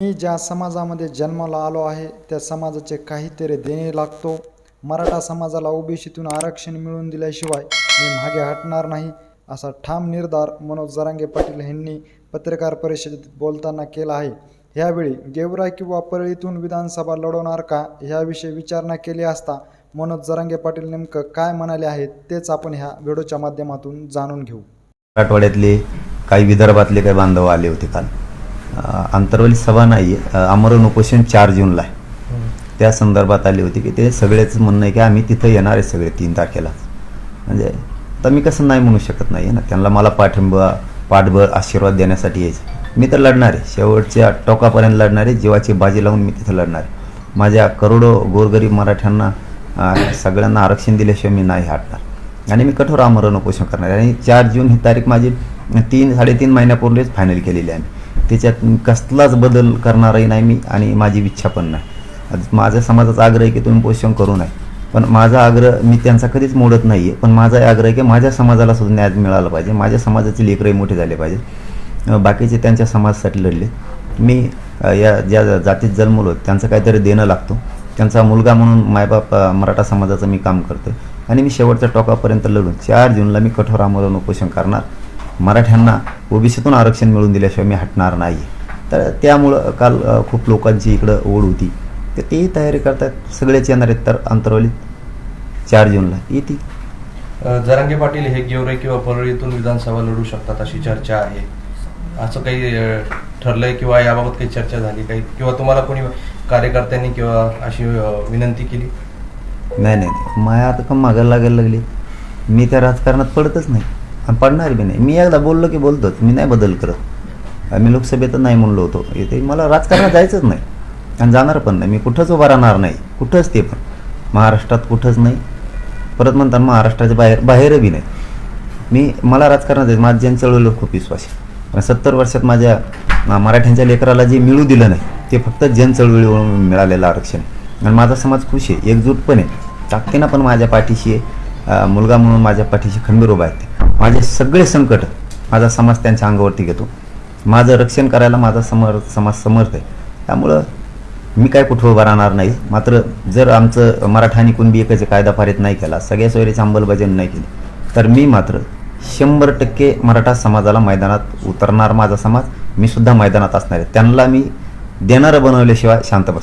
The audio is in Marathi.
मी ज्या समाजामध्ये जन्माला आलो आहे त्या समाजाचे काहीतरी देणे लागतो. मराठा समाजाला ओबीसीतून आरक्षण मिळवून दिल्याशिवाय मी मागे हटणार नाही असा ठाम निर्धार मनोज जरांगे पाटील यांनी पत्रकार परिषदेत बोलताना केला आहे. ह्यावेळी गेवराई किंवा परळीतून विधानसभा लढवणार का ह्याविषयी विचारणा केली असता मनोज जरांगे पाटील नेमकं काय म्हणाले आहेत तेच आपण ह्या व्हिडिओच्या माध्यमातून जाणून घेऊ. मराठवाड्यातले काही विदर्भातले काही बांधव आले होते काल. आंतरवाली सभा नाही आहे आमरण उपोषण चार जूनला आहे. त्या संदर्भात आली होती की ते सगळेच म्हणणं आहे की आम्ही तिथं येणार आहे सगळे तीन तारखेला. म्हणजे आता मी कसं नाही म्हणू शकत नाही ना. त्यांना मला पाठिंबा पाठबळ आशीर्वाद देण्यासाठी यायचं मी तर लढणार आहे. शेवटच्या टोकापर्यंत लढणार आहे. जीवाची बाजी लावून मी तिथं लढणार आहे. माझ्या करोडो गोरगरीब मराठ्यांना सगळ्यांना आरक्षण दिल्याशिवाय मी नाही हटणार. आणि मी कठोर आमरण उपोषण करणार आहे. आणि चार जून ही तारीख माझी तीन साडेतीन महिन्यापूर्वीच फायनल केलेली आहे आम्ही त्याच्यात कसलाच बदल करणारही नाही मी आणि माझी इच्छा पण नाही. माझ्या समाजाचा आग्रह आहे की तुम्ही पोषण करू नये. पण माझा आग्रह मी त्यांचा कधीच मोडत नाही आहे पण माझा आग्रह आहे की माझ्या समाजाला सुद्धा न्याय मिळाला पाहिजे. माझ्या समाजाचे लेकरही मोठे झाले पाहिजे. बाकीचे त्यांच्या समाजासाठी लढले. मी या ज्या जातीत जन्मलो त्यांचं काहीतरी देणं लागतो. त्यांचा मुलगा म्हणून मायबाप मराठा समाजाचं मी काम करतो आणि मी शेवटच्या टोकापर्यंत लढून चार जूनला मी कठोर आमरण उपोषण करणार. मराठ्यांना ओबीसीतून आरक्षण मिळवून दिल्याशिवाय मी हटणार नाही. तर त्यामुळं काल खूप लोकांची इकडं ओढ होती. तर तेही तयारी करतात. सगळेच येणार आहेत तर अंतरवलीत चार जूनला. येतील जरांगे पाटील हे गेवरे किंवा परळीतून विधानसभा लढू शकतात अशी चर्चा आहे. असं काही ठरलंय किंवा याबाबत काही चर्चा झाली काही? किंवा तुम्हाला कोणी कार्यकर्त्यांनी किंवा अशी विनंती केली? नाही नाही. माया आता का मागायला लागायला लागली? मी त्या राजकारणात पडतच नाही. पडणार बी नाही. मी एकदा बोललो की बोलतोच. मी नाही बदल करत. मी लोकसभेत नाही म्हणलो होतो. इथे मला राजकारणात जायचंच नाही. आणि जाणार पण नाही. मी कुठंच उभा राहणार नाही. कुठंच ते पण. महाराष्ट्रात कुठंच नाही. परत म्हणतात महाराष्ट्राच्या बाहेर बाहेर बी नाही. मी मला राजकारणात जायचं. माझ्या जन चळवळीवर खूप विश्वास आहे. पण सत्तर वर्षात माझ्या मराठ्यांच्या लेकराला जे मिळू दिलं नाही ते फक्त जन चळवळीवरून मिळालेलं आरक्षण. आणि माझा समाज खुश आहे. एकजूट पण आहे. ताकदीनं पण माझ्या पाठीशी आहे मुलगा म्हणून माझ्या पाठीशी खंबीर उभा आहे माझे सगळे संकट माझा समाज त्यांच्या अंगावरती घेतो. माझं रक्षण करायला माझा समर समाज समर्थ आहे. त्यामुळं मी काय कुठं उभा राहणार नाही. मात्र जर आमचं मराठा आणि कुणबी एकच कायदा पारित नाही केला सगळ्या सोयरीची अंमलबजावणी नाही केली तर मी मात्र शंभर टक्के मराठा समाजाला मैदानात उतरणार. माझा समाज मी सुद्धा मैदानात असणार आहे. त्यांना मी देणारं बनवल्याशिवाय शांत बस